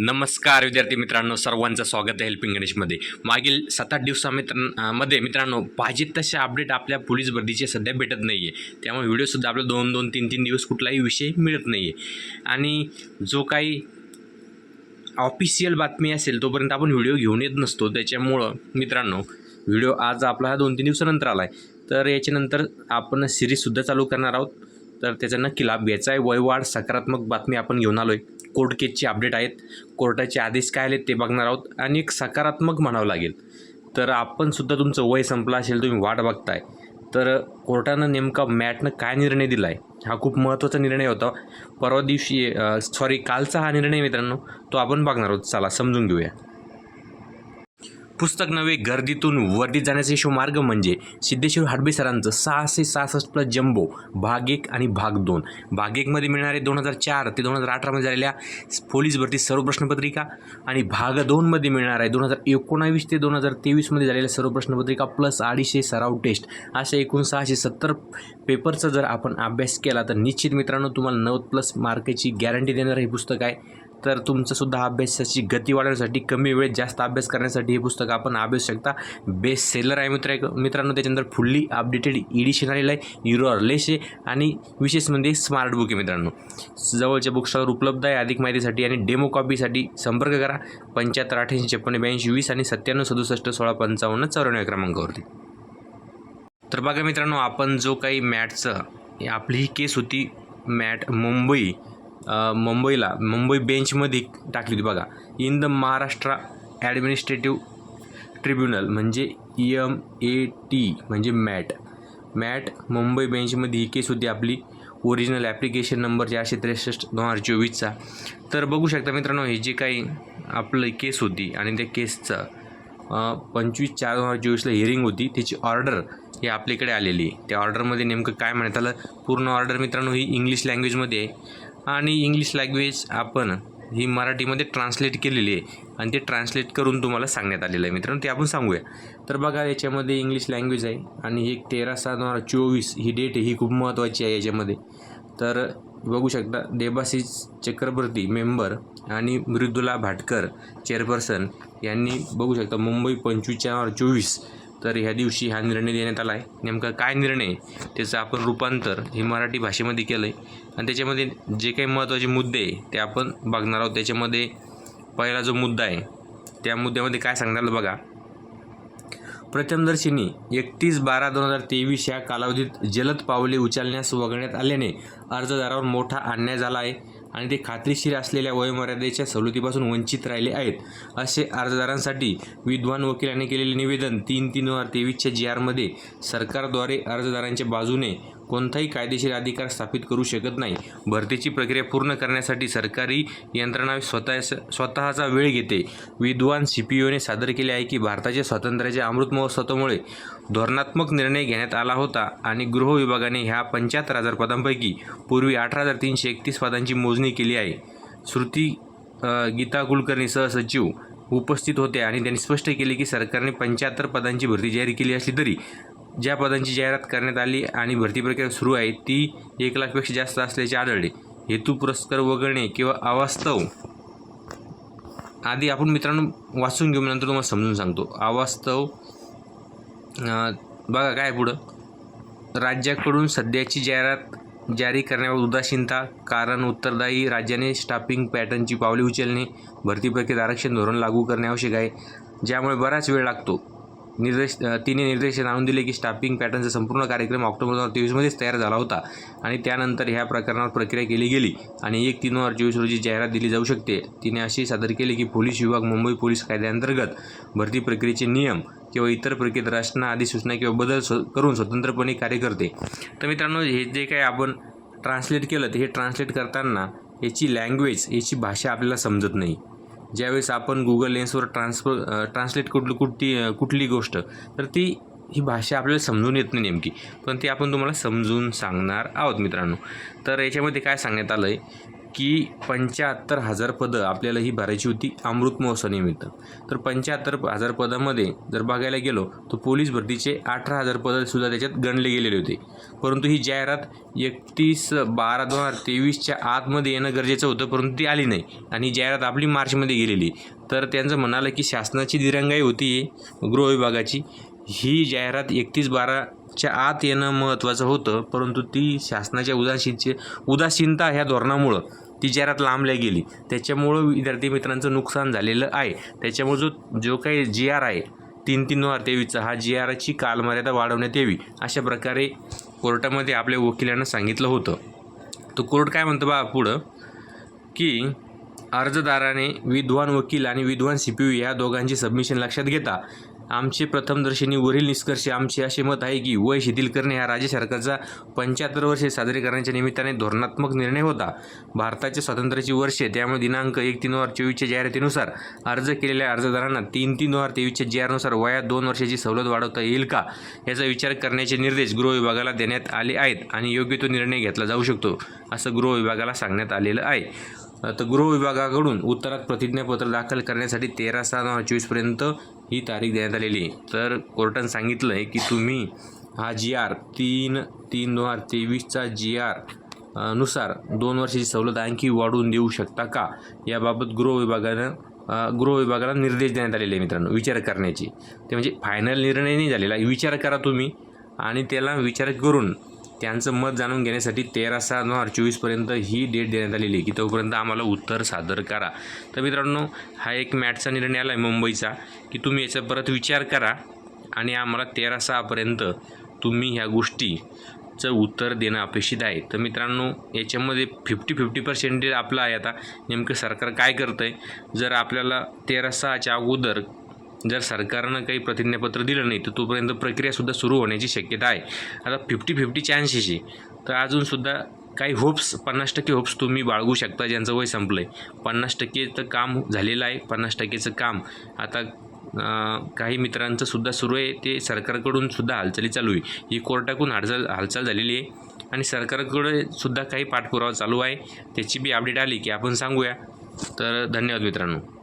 नमस्कार विद्यार्थी मित्रांनो सर्वांचं स्वागत आहे हेल्पिंग गणेशमध्ये मागील सात आठ दिवसा मित्रां मध्ये मित्रांनो पाहिजे तसे अपडेट आपल्या पोलीस भरतीचे सध्या भेटत नाही आहे त्यामुळे व्हिडिओसुद्धा आपल्याला दोन दोन तीन तीन दिवस कुठलाही विषय मिळत नाही आहे आणि जो काही ऑफिशियल बातमी असेल तोपर्यंत आपण व्हिडिओ घेऊन येत नसतो. त्याच्यामुळं मित्रांनो व्हिडिओ आज आपला हा दोन तीन दिवसानंतर आला आहे तर याच्यानंतर आपण सिरीजसुद्धा चालू करणार आहोत. तर त्याचा नक्की लाभ घ्यायचा आहे. वयवाढ सकारात्मक बातमी आपण घेऊन आलो आहे कोर्ट केसचे अपडेट आहेत. कोर्टाचे आदेश काय आलेत ते बघणार आहोत. आणि एक सकारात्मक म्हणावं लागेल. तर आपण सुद्धा तुमचं वय संपलं असेल तुम्ही वाट बघताय. तर कोर्टानं नेमका मॅटनं काय निर्णय दिला आहे हा खूप महत्त्वाचा निर्णय होता. परवा दिवशी सॉरी कालचा हा निर्णय मित्रांनो तो आपण बघणार आहोत. चला समजून घेऊया. पुस्तक नव्हे गर्दीतून वर्दीत जाण्याचे शिवमार्ग मार्ग म्हणजे सिद्धेश्वर हाडबे सरांचं सहाशे सहासष्ट प्लस जम्बो भाग एक आणि भाग दोन. भाग एकमध्ये मिळणारे दोन हजार चार ते दोन हजार अठरामध्ये झालेल्या पोलीस भरती सर्व प्रश्नपत्रिका आणि भाग दोनमध्ये मिळणार आहे दोन हजार एकोणावीस ते दोन हजार तेवीसमध्ये झालेल्या सर्व प्रश्नपत्रिका प्लस अडीचशे सराव टेस्ट अशा एकूण सहाशे सत्तर पेपरचा जर आपण अभ्यास केला तर निश्चित मित्रांनो तुम्हाला नव्वद प्लस मार्काची गॅरंटी देणारं हे पुस्तक आहे. तर तुमचंसुद्धा अभ्यासाची गती वाढवण्यासाठी कमी वेळेत जास्त अभ्यास करण्यासाठी हे पुस्तक आपण अभ्यास शकता बेस्ट सेलर आहे मित्र मित्रांनो त्याच्यानंतर फुल्ली अपडेटेड एडिशन आलेलं आहे युरो अर्लेश आहे आणि विशेष म्हणजे स्मार्ट बुक आहे मित्रांनो. जवळच्या बुकस्टॉलवर उपलब्ध आहे अधिक माहितीसाठी आणि डेमो कॉपीसाठी संपर्क करा. पंच्याहत्तर अठ्ठ्याऐंशी छप्पन्न ब्याऐंशी वीस आणि सत्त्याण्णव सदुसष्ट सोळा पंचावन्न चौऱ्याण्णव क्रमांकावरती. तर बघा मित्रांनो आपण जो काही मॅटचं आपली ही केस होती मॅट मुंबई. मुंबईला मुंबई बेंचमध्ये टाकली होती बघा. In the Maharashtra administrative tribunal म्हणजे ई एम ए टी म्हणजे मॅट. मॅट मुंबई बेंचमध्ये ही केस होती आपली. ओरिजिनल ॲप्लिकेशन नंबर चारशे त्रेसष्ट दोन हजार चोवीसचा. तर बघू शकता मित्रांनो हे जे काही आपलं केस होती आणि त्या केसचं पंचवीस चार दोन हजार चोवीसला हिअरिंग होती. त्याची ऑर्डर ही आपल्याकडे आलेली आहे. त्या ऑर्डरमध्ये नेमकं काय म्हणण्यात आलं पूर्ण ऑर्डर मित्रांनो ही इंग्लिश लँग्वेजमध्ये आहे. आणि इंग्लिश लँग्वेज आपण ही मराठीमध्ये ट्रान्सलेट केलेली आहे. आणि ते ट्रान्सलेट करून तुम्हाला सांगण्यात आलेलं आहे मित्रांनो ते आपण सांगूया. तर बघा याच्यामध्ये इंग्लिश लँग्वेज आहे आणि एक तेरा सात दोन हजार चोवीस ही डेट आहे ही खूप महत्त्वाची आहे याच्यामध्ये. तर बघू शकता देबाशीष चक्रवर्ती मेंबर आणि मृदुला भाटकर चेअरपर्सन यांनी बघू शकता मुंबई पंचवीस चार चोवीस तर ह्या दिवशी हा निर्णय देण्यात आला आहे. नेमका काय निर्णय आहे, त्याचं आपण रूपांतर हे मराठी भाषेमध्ये केलं आहे आणि त्याच्यामध्ये जे काही महत्त्वाचे मुद्दे आहे ते आपण बघणार आहोत. त्याच्यामध्ये पहिला जो मुद्दा आहे त्या मुद्द्यामध्ये काय सांगणार बघा. प्रथमदर्शिनी एकतीस बारा दोन हजार तेवीस या कालावधीत जलद पावले उचलण्यास वगळण्यात आल्याने अर्जदारावर मोठा अन्याय झाला आहे. आणि ते खात्रीशीर असलेल्या वयोमर्यादेच्या सवलतीपासून वंचित राहिले आहेत. असे अर्जदारांसाठी विद्वान वकिलांनी केलेले निवेदन तीन तीन हजार तेवीसच्या जी आरमध्ये सरकारद्वारे अर्जदारांच्या बाजूने कोणताही कायदेशीर अधिकार स्थापित करू शकत नाही. भरतीची प्रक्रिया पूर्ण करण्यासाठी सरकारी यंत्रणा स्वतः स्वतःचा वेळ घेते. विद्वान सी पी ओने सादर केले आहे की भारताच्या स्वातंत्र्याच्या अमृत महोत्सवामुळे धोरणात्मक निर्णय घेण्यात आला होता आणि गृह विभागाने ह्या पंच्याहत्तर हजार पदांपैकी पूर्वी अठरा हजार तीनशे एकतीस पदांची मोजणी केली आहे. श्रुती गीता कुलकर्णी सहसचिव उपस्थित होते आणि त्यांनी स्पष्ट केले की सरकारने पंच्याहत्तर पदांची भरती जाहीर केली असली तरी ज्या पदांची जाहिरात करण्यात आली आणि भरती प्रक्रिया सुरू आहे ती एक लाखपेक्षा जास्त असल्याचे आढळले. हेतू पुरस्कार वगळणे किंवा अवास्तव आधी आपण मित्रांनो वाचून घेऊ नंतर तुम्हाला समजून सांगतो. अवास्तव बघा काय पुढं. राज्याकडून सध्याची जाहिरात जारी करण्यावर उदासीनता कारण उत्तरदायी राज्याने स्टाफिंग पॅटर्नची पावले उचलणे भरती प्रक्रियेत आरक्षण धोरण लागू करणे आवश्यक आहे ज्यामुळे बराच वेळ लागतो. निर्देश तिने निर्देशन आणून दिले की स्टाफिंग पॅटर्नचा संपूर्ण कार्यक्रम ऑक्टोबर दोन हजार तेवीसमध्येच तयार झाला होता आणि त्यानंतर ह्या प्रकरणावर प्रक्रिया केली गेली आणि एक तीन दोन हजार चोवीस रोजी जाहिरात दिली जाऊ शकते. तिने अशी सादर केली की पोलीस विभाग मुंबई पोलीस कायद्याअंतर्गत भरती प्रक्रियेचे नियम किंवा इतर प्रक्रियेत रचना आदी सूचना किंवा बदल स्व करून स्वतंत्रपणे कार्य करते. तर मित्रांनो हे जे काही आपण ट्रान्सलेट केलं तर हे ट्रान्सलेट करताना याची लँग्वेज याची भाषा आपल्याला समजत नाही. ज्यावेळेस आपण गुगल लेन्सवर ट्रान्सफर ट्रान्सलेट कुठली कुठली कुठली गोष्ट तर ती ही भाषा आपल्याला समजून येत नाही नेमकी. पण ती आपण तुम्हाला समजून सांगणार आहोत मित्रांनो. तर याच्यामध्ये काय सांगण्यात आलं आहे की पंच्याहत्तर हजार पदं आपल्याला ही भरायची होती अमृत महोत्सवानिमित्त. तर पंच्याहत्तर हजार पदामध्ये जर बघायला गेलो तर पोलीस भरतीचे अठरा हजार पदंसुद्धा त्याच्यात गणले गेलेले होते. परंतु ही जाहिरात एकतीस बारा दोन हजार तेवीसच्या आतमध्ये येणं गरजेचं होतं परंतु ती आली नाही. आणि जाहिरात आपली मार्चमध्ये गेलेली. तर त्यांचं म्हणालं की शासनाची दिरंगाई होती गृह विभागाची. ही जाहिरात एकतीस बारा च्या आत येणं महत्त्वाचं होतं परंतु ती शासनाच्या उदासीनचे उदासीनता ह्या धोरणामुळं ती जाहिरात लांबल्या गेली. त्याच्यामुळं विद्यार्थी मित्रांचं नुकसान झालेलं आहे. त्याच्यामुळे जो जो काही जी आर आहे तीन तीन दोन हजार तेवीसचा हा जी आरची कालमर्यादा वाढवण्यात यावी अशा प्रकारे कोर्टामध्ये आपल्या वकिलांना सांगितलं होतं. तो कोर्ट काय म्हणतो बा पुढं? की अर्जदाराने विद्वान वकील आणि विद्वान सी पी यू या दोघांची सबमिशन लक्षात घेता. आमचे प्रथमदर्शनी वरील निष्कर्ष आमचे असे मत आहे की वय शिथिल करणे हा राज्य सरकारचा पंच्याहत्तर वर्षे साजरे करण्याच्या निमित्ताने धोरणात्मक निर्णय होता. भारताच्या स्वातंत्र्याची वर्षे त्यामुळे दिनांक एक तीन हजार चोवीसच्या जाहिरातीनुसार अर्ज केलेल्या अर्जदारांना तीन तीन हजार तेवीसच्या जी वयात दोन वर्षाची सवलत वाढवता येईल का? याचा विचार करण्याचे निर्देश गृह विभागाला देण्यात आले आहेत आणि योग्य तो निर्णय घेतला जाऊ शकतो असं गृह विभागाला सांगण्यात आलेलं आहे. तर गृह विभागाकडून उत्तरात प्रतिज्ञापत्र दाखल करण्यासाठी तेरा सहा दोन हजार चोवीसपर्यंत ही तारीख देण्यात आलेली आहे. तर कोर्टानं सांगितलं आहे की तुम्ही हा जी आर तीन तीन दोन हजार तेवीसचा जी आरनुसार दोन वर्षाची सवलत आणखी वाढवून देऊ शकता का? याबाबत गृह विभागानं गृह विभागाला निर्देश देण्यात आलेले आहे मित्रांनो विचार करण्याची. ते म्हणजे फायनल निर्णय नाही झालेला विचार करा तुम्ही आणि त्याला विचार करून त्यांचं मत जाणून घेण्यासाठी तेरा सहा दोन हजार चोवीसपर्यंत ही डेट देण्यात आलेली आहे की तोपर्यंत आम्हाला उत्तर सादर करा. तर मित्रांनो हा एक मॅटचा निर्णय आला आहे मुंबईचा की तुम्ही याचा परत विचार करा आणि आम्हाला तेरा सहापर्यंत तुम्ही ह्या गोष्टीचं उत्तर देणं अपेक्षित आहे. तर मित्रांनो याच्यामध्ये फिफ्टी फिफ्टी पर्सेंटेज आपला आहे आता. नेमकं सरकार काय करतं आहे जर आपल्याला तेरा सहाच्या अगोदर जर सरकारनं काही प्रतिज्ञापत्र दिलं नाही तर तोपर्यंत प्रक्रियासुद्धा सुरू होण्याची शक्यता आहे. आता फिफ्टी फिफ्टी चान्सेस आहे. तर अजूनसुद्धा काही होप्स पन्नास टक्के होप्स तुम्ही बाळगू शकता ज्यांचं वय संपलं आहे पन्नास टक्केचं काम झालेलं आहे पन्नास टक्केचं काम. आता काही मित्रांचं सुद्धा सुरू आहे ते सरकारकडून सुद्धा हालचाली चालू आहे. ही कोर्टाकडून हालचाल हालचाल झालेली आहे. आणि सरकारकडे सुद्धा काही पाठपुरावा चालू आहे. त्याची बी अपडेट आली की आपण सांगूया. तर धन्यवाद मित्रांनो.